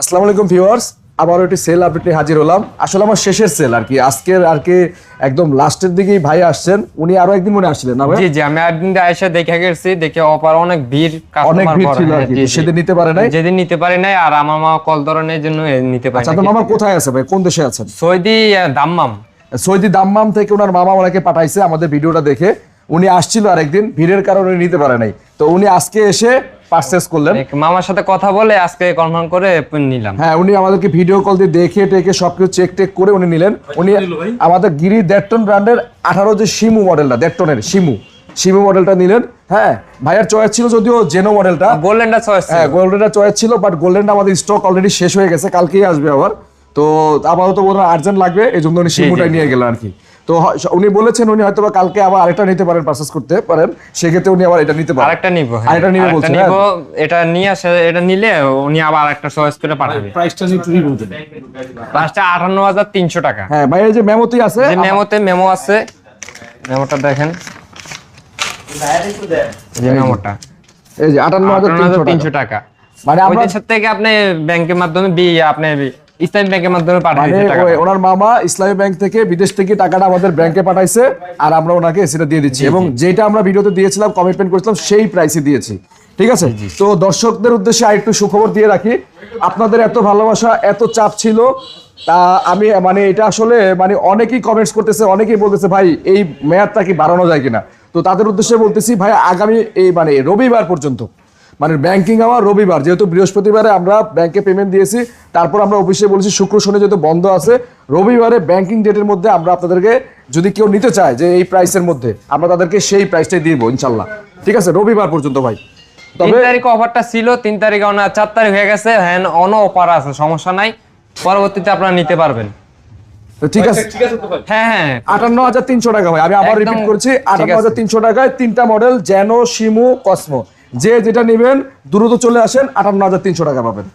আসসালামু আলাইকুম ভিউয়ার্স আবার একটি সেল আপডেটে হাজির হলাম। আসলে আমার শেষের সেল আর কি আজকের আর কি একদম লাস্টের দিকেই ভাই আসছেন। উনি আরও একদিন মনে আসছিলেন না ভাই? জি জি আমি একদিন আয়সা দেখে গেছি দেখে অপার অনেক ভিড় অনেক ভিড় ছিল আর কি সেদিন নিতে পারে নাই? যেদিন নিতে পারে নাই আর আমার মা কল ধরনের জন্য নিতে পারি আচ্ছা তো মামা কোথায় আছে ভাই? কোন দেশে আছেন? সৌদি দাম্মাম। সৌদি দাম্মাম থেকে ওনার মামা ওনাকে পাঠাইছে আমাদের ভিডিওটা দেখে। উনি আসছিল আরেকদিন ভিড়ের কারণে নিতে পারে নাই। তো উনি আজকে এসে পারচেস করলেন। মামার সাথে কথা বলে আজকে কনফার্ম করে নিলাম। হ্যাঁ উনি আমাদেরকে ভিডিও কল দিয়ে দেখে টেকে সবকিছু চেক টেক করে উনি নিলেন। উনি আমাদের গিরি দেড় টন ব্র্যান্ডের আঠারো যে শিমু মডেলটা দেড় টনের শিমু। শিমু মডেলটা নিলেন। হ্যাঁ ভাইয়ার চয়েস ছিল যদিও জেনো মডেলটা গোল্ডেনটা চয়েস হ্যাঁ গোল্ডেনটা চয়েস ছিল বাট গোল্ডেনটা আমাদের স্টক অলরেডি শেষ হয়ে গেছে কালকেই আসবে আবার। তো আপাতত বোধহয় আর্জেন্ট লাগবে এই জন্য উনি শিমুটাই নিয়ে গেলেন আর কি। তো উনি বলেছেন উনি হয়তো কালকে আবার আরেকটা নিতে পারেন পারচেস করতে পারেন। সেক্ষেত্রে উনি আবার এটা নিতে পারেন। আরেকটা নিব হ্যাঁ। আরেকটা নিবে বলছেন, নিব এটা নিয়ে আসে এটা নিলে উনি আবার আরেকটা চয়েস করে পাঠাবে। প্রাইসটা নিয়ে একটু বলতেন প্রাইসটা আটান্ন হাজার তিনশো টাকা। হ্যাঁ ভাই এই যে মেমোতেই আছে যে মেমোতে মেমো আছে। মেমোটা দেখেন। যে মেমোটা। এই যে আটান্ন হাজার আটান্ন হাজার তিনশো তিনশো টাকা। মানে দেশের থেকে আপনি ব্যাংকের মাধ্যমে বি- আপনি ইসলামী ব্যাংকের মাধ্যমে পাঠিয়ে মানে ওনার মামা ইসলামী ব্যাংক থেকে বিদেশ থেকে টাকাটা আমাদের ব্যাংকে পাঠাইছে আর আমরা ওনাকে সেটা দিয়ে দিচ্ছি এবং যেটা আমরা ভিডিওতে দিয়েছিলাম কমিটমেন্ট করেছিলাম সেই প্রাইসে দিয়েছি। ঠিক আছে? তো দর্শকদের উদ্দেশ্যে আরেকটু সুখবর দিয়ে রাখি। আপনাদের এত ভালোবাসা এত চাপ ছিল তা আমি মানে এটা আসলে মানে অনেকেই কমেন্টস করতেছে অনেকেই বলতেছে ভাই এই মেয়াদটা কি বাড়ানো যায় কিনা? তো তাদের উদ্দেশ্যে বলতেছি ভাই আগামী এই মানে রবিবার পর্যন্ত মানে ব্যাংকিং আওয়ার রবিবার যেহেতু বৃহস্পতিবারে আমরা ব্যাংকে পেমেন্ট দিয়েছি তারপর আমরা অফিসে বলেছি শুক্র শনি যেহেতু বন্ধ আছে রবিবারে ব্যাংকিং ডেটের মধ্যে আমরা আপনাদেরকে যদি কেউ নিতে চায় যে এই প্রাইসের মধ্যে আমরা তাদেরকে সেই প্রাইসটাই দিব ইনশাল্লাহ। ঠিক আছে? রবিবার পর্যন্ত ভাই। তিন তবে তারিখ অফারটা ছিল তিন তারিখে অনা চার তারিখ হয়ে গেছে হ্যাঁ অন অফার আছে সমস্যা নাই। পরবর্তীতে আপনারা নিতে পারবেন। তো ঠিক আছে? ঠিক আছে তো ভাই হ্যাঁ হ্যাঁ। আটান্ন হাজার তিনশো টাকা ভাই আমি আবার রিপিট করছি আটান্ন। হাজার তিনশো টাকায় তিনটা মডেল জ্যানো শিমু কসমো যে যেটা নেবেন দ্রুত চলে আসেন আটান্ন হাজার তিনশো টাকা পাবেন।